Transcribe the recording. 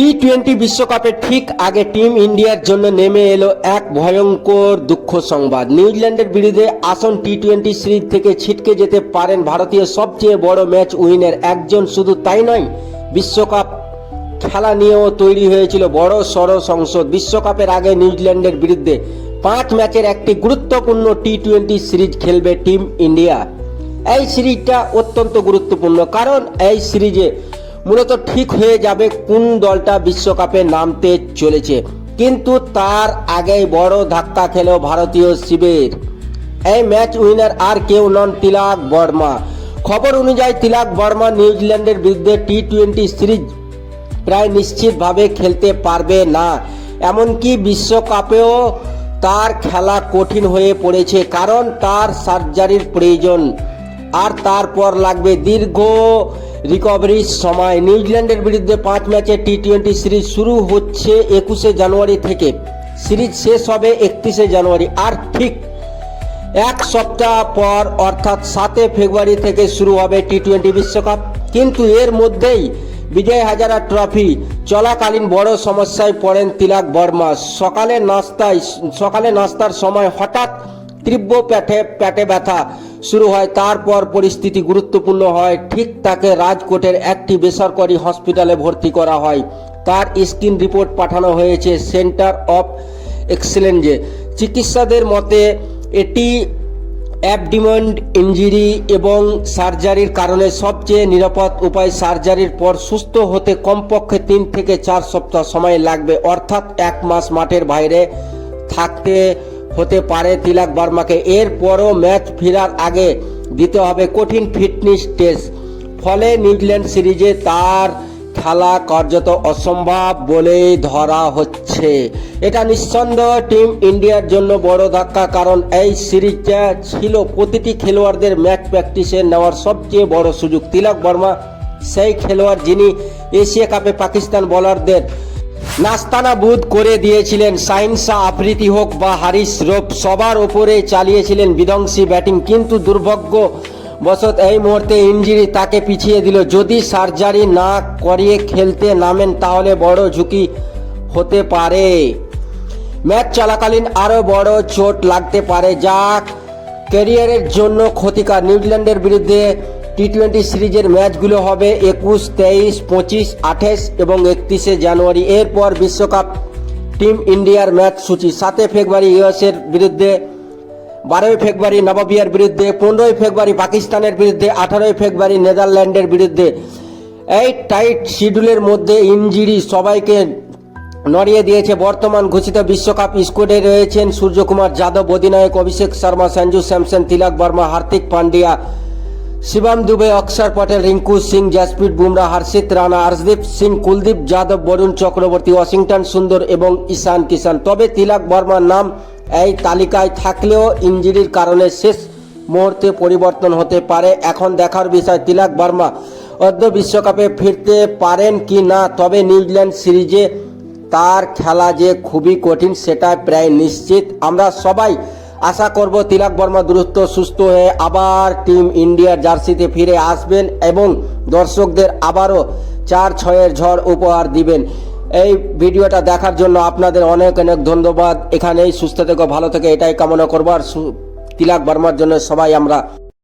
T twenty বিশ্বকাপের ঠিক আগে টিম ইন্ডিয়ার জন্য নেমে এলো এক ভয়ঙ্কর দুঃখ সংবাদ। নিউজিল্যান্ডের বিরুদ্ধে আসন টি টোয়েন্টি সিরিজ থেকে ছিটকে যেতে পারেন ভারতীয় সবচেয়ে বড় ম্যাচ উইনের। একজন শুধু তাই নয়, বিশ্বকাপ খেলা নিয়েও তৈরি হয়েছিল বড় সড় সংসদ। বিশ্বকাপের আগে নিউজিল্যান্ডের বিরুদ্ধে পাঁচ ম্যাচের একটি গুরুত্বপূর্ণ টি টোয়েন্টি সিরিজ খেলবে টিম ইন্ডিয়া। এই সিরিজটা অত্যন্ত গুরুত্বপূর্ণ, কারণ এই সিরিজে মূলত ঠিক হয়ে যাবে কোন দলটা বিশ্বকাপে নামতে চলেছে। কিন্তু তার আগেই বড় ধাক্কা খেল ভারতীয় শিবির। এই ম্যাচ উইনার আর কেউ নন তিলাক বর্মা। খবর অনুযায়ী তিলাক বর্মা নিউজিল্যান্ডের বিরুদ্ধে টি টোয়েন্টি সিরিজ প্রায় নিশ্চিতভাবে খেলতে পারবে না। এমনকি বিশ্বকাপেও তার খেলা কঠিন হয়ে পড়েছে কারণ তার সার্জারির প্রয়োজন। আর তারপর লাগবে দীর্ঘ রিকভারির সময়। নিউজিল্যান্ডের বিরুদ্ধে পাঁচ ম্যাচের টি টোয়েন্টি সিরিজ শুরু হচ্ছে একুশে জানুয়ারি থেকে। সিরিজ শেষ হবে একত্রিশে জানুয়ারি। আর ঠিক এক সপ্তাহ পর, অর্থাৎ সাতে ফেব্রুয়ারি থেকে শুরু হবে টি টোয়েন্টি বিশ্বকাপ। কিন্তু এর মধ্যেই বিজয় হাজারা ট্রফি চলাকালীন বড় সমস্যায় পড়েন তিলাক বর্মা। সকালে নাস্তায়, সকালে নাস্তার সময় হঠাৎ তীব্র প্যাটে পেটে ব্যথা। শুরু হয়, তারপর পরিস্থিতি গুরুত্বপূর্ণ হয়। ঠিক তাকে রাজকোটের একটি বেসরকারি হসপিটালে ভর্তি করা হয়। তার স্ক্রিন রিপোর্ট পাঠানো হয়েছে সেন্টার অফ এক্সেলেন্সে। চিকিৎসাদের মতে, এটি অ্যাবডিমন্ড ইঞ্জুরি এবং সার্জারির কারণে সবচেয়ে নিরাপদ উপায় সার্জারির পর সুস্থ হতে কমপক্ষে তিন থেকে চার সপ্তাহ সময় লাগবে। অর্থাৎ এক মাস মাঠের বাইরে থাকতে হতে পারে তিলক বর্মাকে। এরপরও ম্যাচ ফেরার আগে দিতে হবে কঠিন ফিটনেস টেস্ট। ফলে নিউজিল্যান্ড সিরিজে তার খেলা কার্যত অসম্ভব বলেই ধরা হচ্ছে। এটা নিঃসন্দেহ টিম ইন্ডিয়ার জন্য বড় ধাক্কা, কারণ এই সিরিজটা ছিল প্রতিটি খেলোয়াড়দের ম্যাচ প্র্যাকটিসে নেওয়ার সবচেয়ে বড় সুযোগ। তিলক বর্মা সেই খেলোয়াড় যিনি এশিয়া কাপে পাকিস্তান বোলারদের নাস্তানা বুধ করে দিয়েছিলেন শাহ আফ্রিদি হোক বা হারিস রোপ, সবার ওপরে চালিয়েছিলেন বিধ্বংসী ব্যাটিং। কিন্তু দুর্ভাগ্য বশত এই মুহূর্তে ইঞ্জুরি তাকে পিছিয়ে দিল। যদি সার্জারি না করিয়ে খেলতে নামেন, তাহলে বড় ঝুঁকি হতে পারে। ম্যাচ চলাকালীন আরও বড় চোট লাগতে পারে। যা ক্যারিয়ারের জন্য ক্ষতিকার। নিউজিল্যান্ডের বিরুদ্ধে টি টোয়েন্টি সিরিজের ম্যাচগুলো হবে একুশ, তেইশ, পঁচিশ, আঠাশ এবং একত্রিশে জানুয়ারি। এরপর বিশ্বকাপ টিম ইন্ডিয়ার ম্যাচ সূচি। সাতে ফেব্রুয়ারি ইউএসের বিরুদ্ধে, বারোই ফেব্রুয়ারি নবাবিয়ার বিরুদ্ধে, পনেরোই ফেব্রুয়ারি পাকিস্তানের বিরুদ্ধে, আঠারোই ফেব্রুয়ারি নেদারল্যান্ডের বিরুদ্ধে। এই টাইট শিডিউলের মধ্যে ইঞ্জুরি সবাইকে নড়িয়ে দিয়েছে। বর্তমান ঘোষিত বিশ্বকাপ স্কোয়াডে রয়েছেন সূর্যকুমার যাদব, অধিনায়ক অভিষেক শর্মা, সঞ্জু স্যামসন, তিলক বর্মা, হার্দিক পান্ডিয়া শিবম দুবে, অক্ষর পটেল, রিঙ্কু সিং, জাসপ্রীত বুমরা, হর্ষিত রানা হর্ষদীপ সিং, কুলদীপ যাদব, বরুণ চক্রবর্তী, ওয়াশিংটন সুন্দর এবং ঈশান কিষান তবে তিলক বর্মার নাম এই তালিকায় থাকলেও ইঞ্জুরির কারণে শেষ মুহূর্তে পরিবর্তন হতে পারে। এখন দেখার বিষয়, তিলক বর্মা অর্ধ বিশ্বকাপে ফিরতে পারেন কি না? তবে নিউজিল্যান্ড সিরিজে তার খেলা যে খুবই কঠিন, সেটা প্রায় নিশ্চিত। আমরা সবাই আশা করব তিলাক বর্মা দূরত্ব সুস্থ হয়ে আবার টিম ইন্ডিয়ার জার্সিতে ফিরে আসবেন এবং দর্শকদের আবারও চার ছয়ের ঝড় উপহার দিবেন। এই ভিডিওটা দেখার জন্য আপনাদের অনেক অনেক ধন্যবাদ। এখানেই সুস্থ থেকে, ভালো থেকে, এটাই কামনা করবার তিলক বর্মার জন্য সবাই আমরা